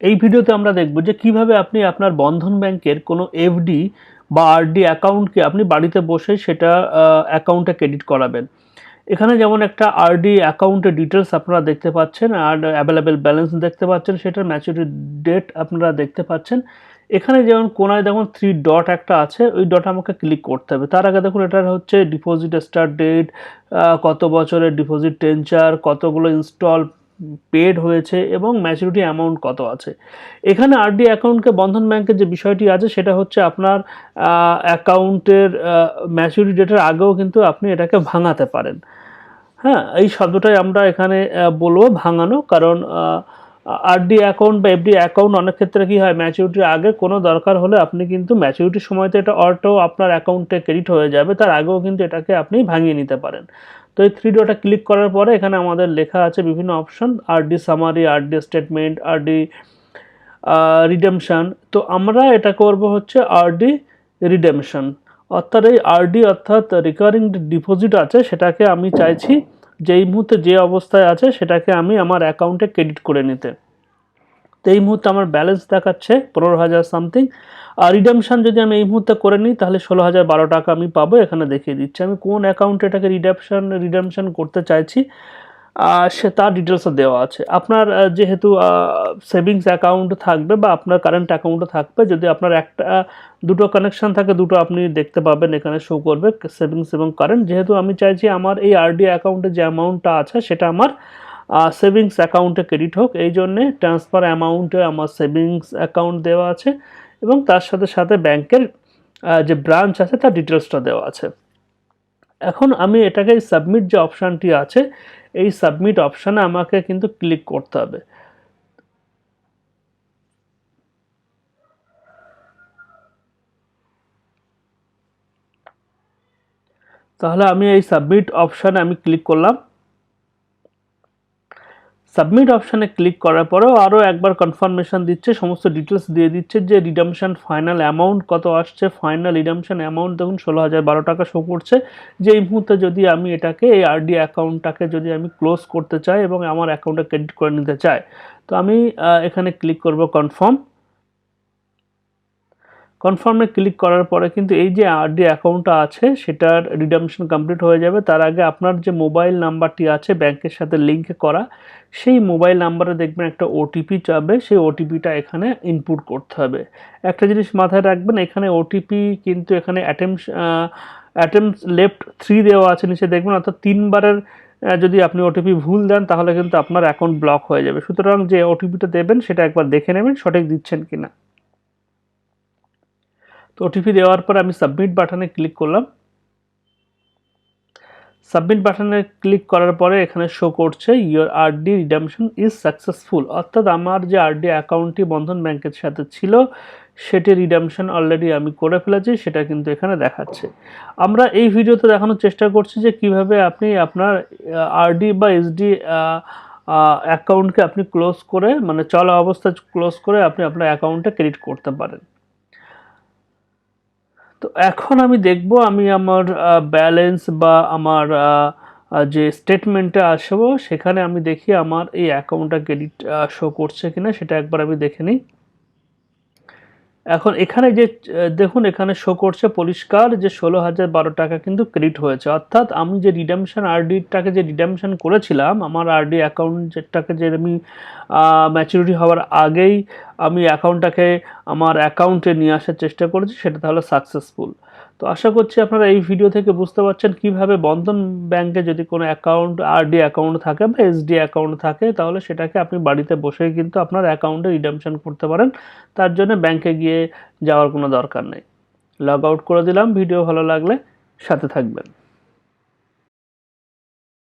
এই ভিডিওতে আমরা দেখব যে কীভাবে আপনি আপনার বন্ধন ব্যাংকের কোনো এফডি বা আরডি অ্যাকাউন্টকে আপনি বাড়িতে বসে সেটা অ্যাকাউন্টে ক্রেডিট করাবেন। এখানে যেমন একটা আরডি অ্যাকাউন্টের ডিটেলস আপনারা দেখতে পাচ্ছেন আর অ্যাভেলেবেল ব্যালেন্স দেখতে পাচ্ছেন, সেটার ম্যাচুরিটি ডেট আপনারা দেখতে পাচ্ছেন। এখানে যেমন কোনায় দেখুন থ্রি ডট একটা আছে, ওই ডট আমাকে ক্লিক করতে হবে। তার আগে দেখুন এটার হচ্ছে ডিপোজিট স্টার্ট ডেট কত বছরের ডিপোজিট টেনচার, কতগুলো ইনস্টল পেড হয়েছে এবং ম্যাচুরিটি অ্যামাউন্ট কত আছে? এখানে আরডি অ্যাকাউন্টকে বন্ধন ব্যাংকের যে বিষয়টি আছে, সেটা হচ্ছে আপনার অ্যাকাউন্টের ম্যাচুরিটি ডেটের আগেও কিন্তু আপনি এটাকে ভাঙাতে পারেন। হ্যাঁ এই শব্দটাই আমরা এখানে বলব ভাঙানো। কারণ আরডি অ্যাকাউন্ট বা এফডি অ্যাকাউন্ট অনেক ক্ষেত্রে কী হয় ম্যাচুরিটির আগে কোনো দরকার হলে আপনি কিন্তু ম্যাচুরিটির সময়তে এটা অটো আপনার অ্যাকাউন্টে ক্রেডিট হয়ে যাবে, তার আগেও কিন্তু এটাকে আপনি ভাঙিয়ে নিতে পারেন। তো এই থ্রি ডটা ক্লিক করার পরে এখানে আমাদের লেখা আছে বিভিন্ন option RD summary RD statement RD redemption তো আমরা এটা করব হচ্ছে আরডি রিডেমশন অর্থাৎ এই আরডি অর্থাৎ রিকারিং ডিপোজিট আছে, সেটাকে আমি চাইছি যে এই মুহূর্তে যে অবস্থায় আছে, সেটাকে আমি আমার অ্যাকাউন্টে ক্রেডিট করে নিতে। এই মুহূর্তে আমার ব্যালেন্স দেখাচ্ছে পনেরো হাজার সামথিং আর রিডামশান যদি আমি এই মুহূর্তে করে নিই, তাহলে ষোলো হাজার বারো টাকা আমি পাবো, এখানে দেখিয়ে দিচ্ছি। আমি কোন অ্যাকাউন্টে এটাকে রিডামশান রিডামশান করতে চাইছি সে তার ডিটেলসও দেওয়া আছে। আপনার যেহেতু সেভিংস অ্যাকাউন্ট থাকবে বা আপনার কারেন্ট অ্যাকাউন্টও থাকবে, যদি আপনার একটা, দুটো কানেকশান থাকে, দুটো আপনি দেখতে পাবেন, এখানে শো করবে সেভিংস এবং কারেন্ট যেহেতু আমি চাইছি আমার এই আরডি অ্যাকাউন্টে যে অ্যামাউন্টটা আছে, সেটা আমার সেভিংস অ্যাকাউন্টে ক্রেডিট হোক, এই জন্যে ট্রান্সফার অ্যামাউন্টে আমার সেভিংস অ্যাকাউন্ট দেওয়া আছে এবং তার সাথে সাথে ব্যাংকের যে ব্রাঞ্চ আছে তার ডিটেলসটা দেওয়া আছে। এখন আমি এটাকে সাবমিট যে অপশানটি আছে, এই সাবমিট অপশানে আমাকে কিন্তু ক্লিক করতে হবে। তাহলে আমি এই সাবমিট অপশানে আমি ক্লিক করলাম। সাবমিট অপশানে ক্লিক করার পরেও আরও একবার কনফার্মেশন দিচ্ছে, সমস্ত ডিটেলস দিয়ে দিচ্ছে যে রিডামশান ফাইনাল অ্যামাউন্ট কত আসছে ফাইনাল রিডামশান অ্যামাউন্ট দেখুন ষোলো হাজার বারো টাকা শো করছে। যে এই মুহূর্তে যদি আমি এটাকে, এই আরডি অ্যাকাউন্টটাকে যদি আমি ক্লোজ করতে চাই এবং আমার অ্যাকাউন্টে ক্রেডিট করে নিতে চাই, তো আমি এখানে ক্লিক করব কনফার্ম কনফার্মে ক্লিক করার পরে কিন্তু এই যে আরডি অ্যাকাউন্টটা আছে, সেটার রিডামশন কমপ্লিট হয়ে যাবে। তার আগে আপনার যে মোবাইল নাম্বারটি আছে ব্যাংকের সাথে লিঙ্ক করা, সেই মোবাইল নাম্বারে দেখবেন একটা ওটিপি চাবে সেই ওটিপিটা এখানে ইনপুট করতে হবে। একটা জিনিস মাথায় রাখবেন, এখানে ওটিপি কিন্তু এখানে অ্যাটেম্পস অ্যাটেম্পস লেফট থ্রি দেওয়া আছে, নিচে দেখবেন অর্থাৎ তিনবারের যদি আপনি ওটিপি ভুল দেন, তাহলে কিন্তু আপনার অ্যাকাউন্ট ব্লক হয়ে যাবে। সুতরাং যে ওটিপিটা দেবেন, সেটা একবার দেখে নেবেন, সঠিক দিচ্ছেন কিনা। তো ওটিপি দেওয়ার পর আমি সাবমিট বাটনে ক্লিক করলাম। সাবমিট বাটনে ক্লিক করার পরে এখানে শো করছে your RD redemption is successful অর্থাৎ আমার যে আরডি অ্যাকাউন্টটি বন্ধন ব্যাংকের সাথে ছিল, সেটি রিডামশন অলরেডি আমি করে ফেলেছি, সেটা কিন্তু এখানে দেখাচ্ছে। আমরা এই ভিডিওতে দেখানোর চেষ্টা করছি যে কীভাবে আপনি আপনার আরডি বা এসডি অ্যাকাউন্টকে আপনি ক্লোজ করে মানে চলা অবস্থা ক্লোজ করে আপনি আপনার অ্যাকাউন্টে ক্রেডিট করতে পারেন। তো এখন আমি দেখব, আমি আমার ব্যালেন্স বা আমার যে স্টেটমেন্টে আসব, সেখানে আমি দেখি আমার এই অ্যাকাউন্টটা ক্রেডিট শো করছে কিনা, সেটা একবার আমি দেখে নিই। এখন এখানে যে দেখুন, এখানে শো করছে পরিষ্কার যে ষোলো হাজার বারো টাকা কিন্তু ক্রেডিট হয়েছে। অর্থাৎ আমি যে রিডামশন আরডিটাকে যে রিডেমশান করেছিলাম, আমার আরডি অ্যাকাউন্টটাকে যে আমি ম্যাচুরিটি হওয়ার আগেই আমি অ্যাকাউন্টটাকে আমার অ্যাকাউন্টে নিয়ে আসার চেষ্টা করেছি, সেটা তাহলে সাকসেসফুল তো আশা করছি আপনারা এই ভিডিও থেকে বুঝতে পারছেন কীভাবে বন্ধন ব্যাংকে যদি কোনো অ্যাকাউন্ট আরডি অ্যাকাউন্ট থাকে বা এসডি অ্যাকাউন্ট থাকে, তাহলে সেটাকে আপনি বাড়িতে বসেই কিন্তু আপনার অ্যাকাউন্টে রিডামশন করতে পারেন। তার জন্য ব্যাংকে গিয়ে যাওয়ার কোনো দরকার নেই। লগ আউট করে দিলাম ভিডিও ভালো লাগলে সাথে থাকবেন।